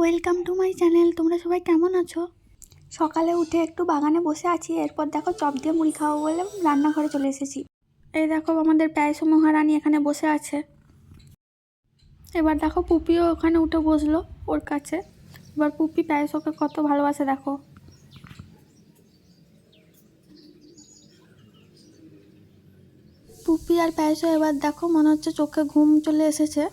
Welcome to my channel তোমরা সবাই কেমন আছো? সকালে উঠে একটু বাগানে বসে আছি, এরপর দেখো চপ দিয়ে মুড়ি খাব বলে রান্নাঘরে চলে এসেছি। এই দেখো আমাদের প্যায়স মহারানী এখানে বসে আছে। এবার দেখো পুপিও ওখানে উঠে বসল ওর কাছে। এবার পুপি প্যায়সকে কত ভালোবাসে, দেখো। পুপি আর প্যায়সও এবার দেখো মনে হচ্ছে চোখে ঘুম চলে এসেছে।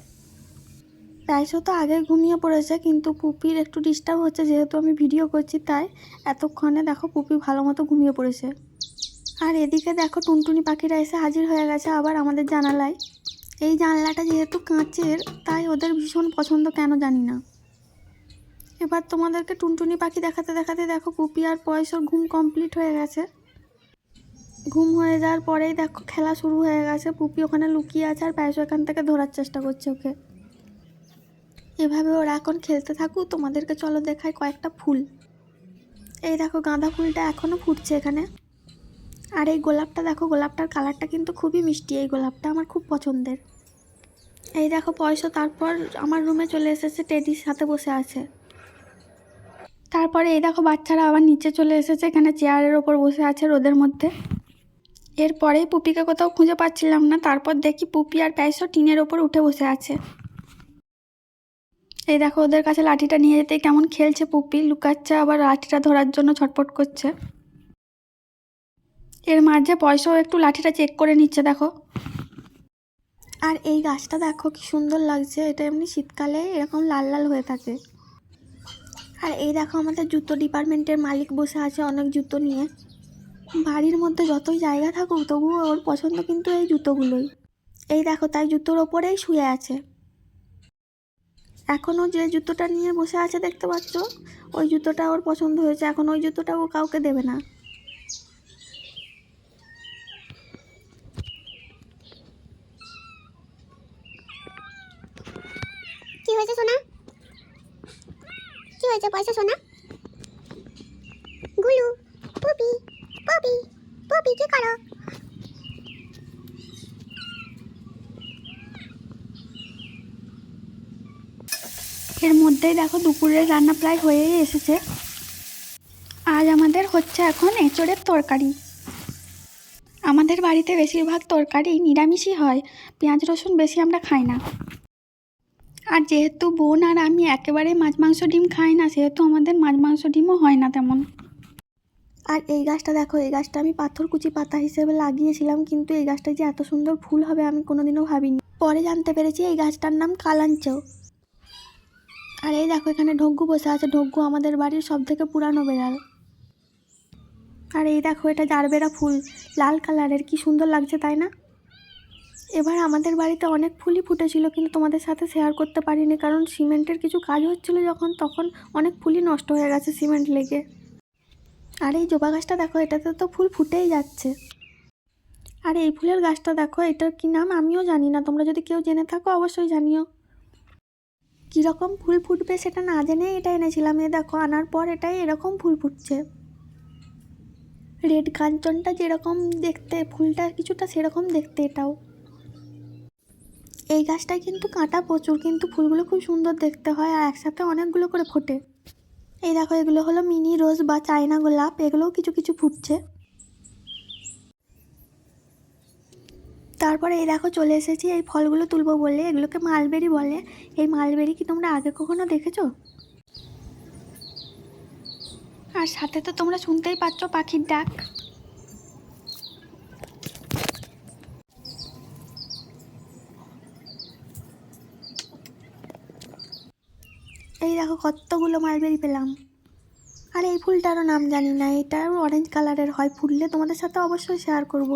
প্যায়সও তো আগে ঘুমিয়ে পড়েছে, কিন্তু পুপির একটু ডিস্টার্ব হচ্ছে, যেহেতু আমি ভিডিও করছি তাই। এতক্ষণে দেখো পুপি ভালো মতো ঘুমিয়ে পড়েছে। আর এদিকে দেখো টুনটুনি পাখিরা এসে হাজির হয়ে গেছে আবার আমাদের জানালায়। এই জানলাটা যেহেতু কাঁচের, তাই ওদের ভীষণ পছন্দ, কেন জানি না। এবার তোমাদেরকে টুনটুনি পাখি দেখাতে দেখাতে দেখো পুপি আর পয়সর ঘুম কমপ্লিট হয়ে গেছে। ঘুম হয়ে যাওয়ার পরেই দেখো খেলা শুরু হয়ে গেছে, পুপি ওখানে লুকিয়ে আছে আর প্যায়স এখান থেকে ধরার চেষ্টা করছে ওকে। এভাবে ওরা এখন খেলতে থাকুক, তোমাদেরকে চলো দেখায় কয়েকটা ফুল। এই দেখো গাঁদা ফুলটা এখনও ফুটছে এখানে। আর এই গোলাপটা দেখো, গোলাপটার কালারটা কিন্তু খুবই মিষ্টি। এই গোলাপটা আমার খুব পছন্দের। এই দেখো পয়সা, তারপর আমার রুমে চলে এসেছে, টেডির সাথে বসে আছে। তারপরে এই দেখো বাচ্চারা আবার নিচে চলে এসেছে, এখানে চেয়ারের ওপর বসে আছে রোদের মধ্যে। এরপরেই পুপিকে কোথাও খুঁজে পাচ্ছিলাম না, তারপর দেখি পুপি আর প্যাইসও টিনের ওপর উঠে বসে আছে। এই দেখো, ওদের কাছে লাঠিটা নিয়ে যেতে কেমন খেলছে পুপি লুকাচ্ছে আবার লাঠিটা ধরার জন্য ছটপট করছে। এর মাঝে পয়সাও একটু লাঠিটা চেক করে নিচ্ছে, দেখো। আর এই গাছটা দেখো, কি সুন্দর লাগছে। এটা এমনি শীতকালে এরকম লাল লাল হয়ে থাকে। আর এই দেখো, আমাদের জুতো ডিপার্টমেন্টের মালিক বসে আছে অনেক জুতো নিয়ে। বাড়ির মধ্যে যতই জায়গা থাকুক, তবুও ওর পছন্দ কিন্তু এই জুতোগুলোই। এই দেখো, তাই জুতোর ওপরেই শুয়ে আছে। এখনও যে জুতোটা নিয়ে বসে আছে দেখতে পাচ্ছ, ওই জুতোটা ওর পছন্দ হয়েছে, এখন ওই জুতোটা ও কাউকে দেবে না। কি হয়েছে সোনা? কি হয়েছে পয়সা সোনা? গুলু, পপি পপি পপি, কি করো? এর মধ্যেই দেখো দুপুরের রান্না প্রায় হয়েই এসেছে। আজ আমাদের হচ্ছে এখন এঁচড়ের তরকারি। আমাদের বাড়িতে বেশিরভাগ তরকারি নিরামিষই হয়, পেঁয়াজ, রসুন বেশি আমরা খাই না। আর যেহেতু বোন আর আমি একেবারে মাছ, মাংস, ডিম খাই না, সেহেতু আমাদের মাছ, মাংস, ডিমও হয় না তেমন। আর এই গাছটা দেখো, এই গাছটা আমি পাথরকুচি পাতা হিসেবে লাগিয়েছিলাম, কিন্তু এই গাছটা যে এত সুন্দর ফুল হবে আমি কোনোদিনও ভাবিনি। পরে জানতে পেরেছি এই গাছটার নাম কালাঞ্চো। আর এই দেখো, এখানে ঢগ্গু বসে আছে। ঢগ্গু আমাদের বাড়ির সব থেকে পুরানো বেড়াল। আর এই দেখো, এটা জারবেরা ফুল। লাল কালারের। কি সুন্দর লাগছে, তাই না? এবার আমাদের বাড়িতে অনেক ফুলই ফুটেছিল, কিন্তু তোমাদের সাথে শেয়ার করতে পারিনি, কারণ সিমেন্টের কিছু কাজ হচ্ছিল যখন, তখন অনেক ফুলই নষ্ট হয়ে গেছে সিমেন্ট লেগে। আর এই জবা গাছটা দেখো, এটাতে তো ফুল ফুটেই যাচ্ছে। আর এই ফুলের গাছটা দেখো, এটার কি নাম আমিও জানি না। তোমরা যদি কেউ জেনে থাকো, অবশ্যই জানিও। কীরকম ফুল ফুটবে সেটা না জেনে এটা এনেছিলাম। এ দেখো, আনার পর এটাই এরকম ফুল ফুটছে। রেড কাঞ্চনটা যেরকম দেখতে, ফুলটা কিছুটা সেরকম দেখতে এটাও। এই গাছটায় কিন্তু কাঁটা প্রচুর, কিন্তু ফুলগুলো খুব সুন্দর দেখতে হয় আর একসাথে অনেকগুলো করে ফোটে। এই দেখো, এগুলো হলো মিনি রোজ বা চায়না গোলাপ, এগুলোও কিছু কিছু ফুটছে। তারপরে এই দেখো চলে এসেছি, এই ফলগুলো তুলবো বলে, এগুলোকে মালবেরি বলে। এই মালবেরি কি তোমরা আগে কখনো দেখেছ? আর সাথে তো তোমরা শুনতেই পাচ্ছ পাখির ডাক। এই দেখো কতগুলো মালবেরি পেলাম। আর এই ফুলটারও নাম জানি না, এটাও অরেঞ্জ কালারের হয়, ফুললে তোমাদের সাথে অবশ্যই শেয়ার করব।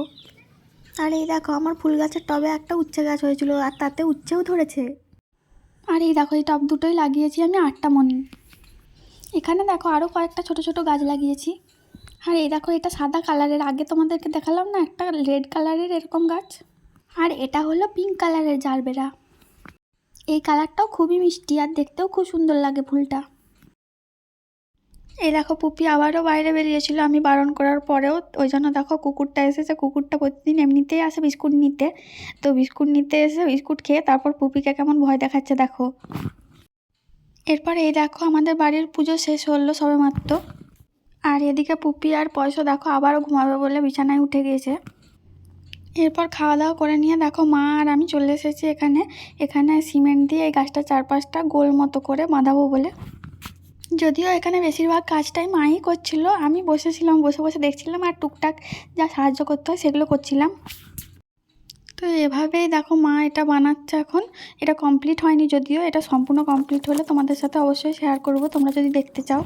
আর এই দেখো, আমার ফুল গাছের টবে একটা উচ্ছে গাছ হয়েছিল, আর তাতে উচ্ছেও ধরেছে। আর এই দেখো, এই টব দুটোই লাগিয়েছি আমি আটটা মনি এখানে দেখো আরও কয়েকটা ছোট ছোট গাছ লাগিয়েছি। আর এই দেখো, এটা সাদা কালারের। আগে তোমাদেরকে দেখালাম না, একটা রেড কালারের এরকম গাছ। আর এটা হলো পিঙ্ক কালারের জারবেরা। এই কালারটাও খুবই মিষ্টি, আর দেখতেও খুব সুন্দর লাগে ফুলটা। এই দেখো, পুপি আবারও বাইরে বেরিয়েছিল। আমি বারণ করার পরেও ওই জন্য দেখো, কুকুরটা এসেছে। কুকুরটা প্রতিদিন এমনিতেই আসে বিস্কুট নিতে। তো বিস্কুট নিতে এসে বিস্কুট খেয়ে তারপর পুপিকে কেমন ভয় দেখাচ্ছে দেখো। এরপর এই দেখো, আমাদের বাড়ির পুজো শেষ হলো সবে মাত্র আর এদিকে পুপি আর পয়সা দেখো, আবারও ঘুমাবে বলে বিছানায় উঠে গিয়েছে এরপর খাওয়া দাওয়া করে নিয়ে দেখো, মা আর আমি চলে এসেছি এখানে। এখানে সিমেন্ট দিয়ে এই গাছটা চারপাশটা গোল মতো করে বাঁধাবো বলে। যদিও এখানে বেশিরভাগ কাজটাই মাই করছিল। আমি বসেছিলাম, বসে বসে দেখছিলাম আর টুকটাক যা সাহায্য করতে হয় সেগুলো করছিলাম। তো এভাবেই দেখো মা এটা বানাচ্ছে এখন। এটা কমপ্লিট হয়নি যদিও, এটা সম্পূর্ণ কমপ্লিট হলে তোমাদের সাথে অবশ্যই শেয়ার করব, তোমরা যদি দেখতে চাও।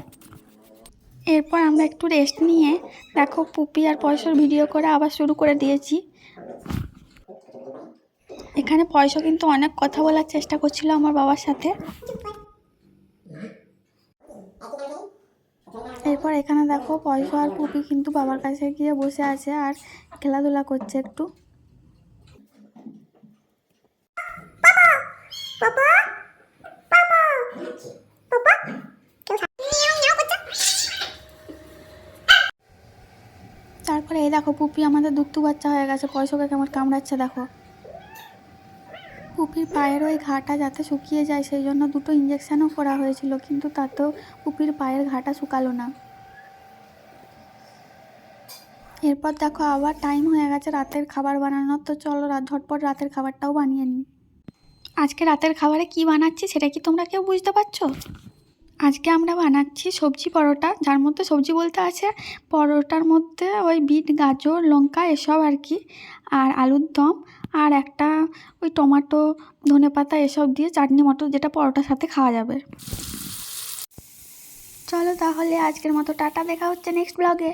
এরপর আমরা একটু রেস্ট নিয়ে দেখো পুপি আর পয়সার ভিডিও করে আবার শুরু করে দিয়েছি। এখানে পয়সা কিন্তু অনেক কথা বলার চেষ্টা করছিল আমার বাবার সাথে। এরপর এখানে দেখো পয়সা আর পুপি কিন্তু বাবার কাছে গিয়ে বসে আছে আর খেলাধুলা করছে একটু। তারপরে এই দেখো পুপি আমাদের দুঃখু বাচ্চা হয়ে গেছে পয়সাকে কেমন কামড়াচ্ছে দেখো। পুপির পায়ের ওই ঘাটা যাতে শুকিয়ে যায় সেই জন্য দুটো ইঞ্জেকশনও করা হয়েছিল কিন্তু তাতেও পুপির পায়ের ঘাটা শুকালো না। এরপর দেখো আবার টাইম হয়ে গেছে রাতের খাবার বানানোর, তো চলো রাত ঝটপট রাতের খাবারটাও বানিয়ে নিই। আজকে রাতের খাবারে কি বানাচ্ছি সেটা কি তোমরা কেউ বুঝতে পারছ? আজকে আমরা বানাচ্ছি সবজি পরোটা, যার মধ্যে সবজি বলতে আছে পরোটার মধ্যে ওই বিট, গাজর, লঙ্কা এসব আর কি, আর আলুর দম, আর একটা ওই টমাটো ধনেপাতা এসব দিয়ে চাটনি মটর যেটা পরোটার সাথে খাওয়া যাবে। চলো তাহলে আজকের মতো টাটা, দেখা হচ্ছে নেক্সট ব্লগে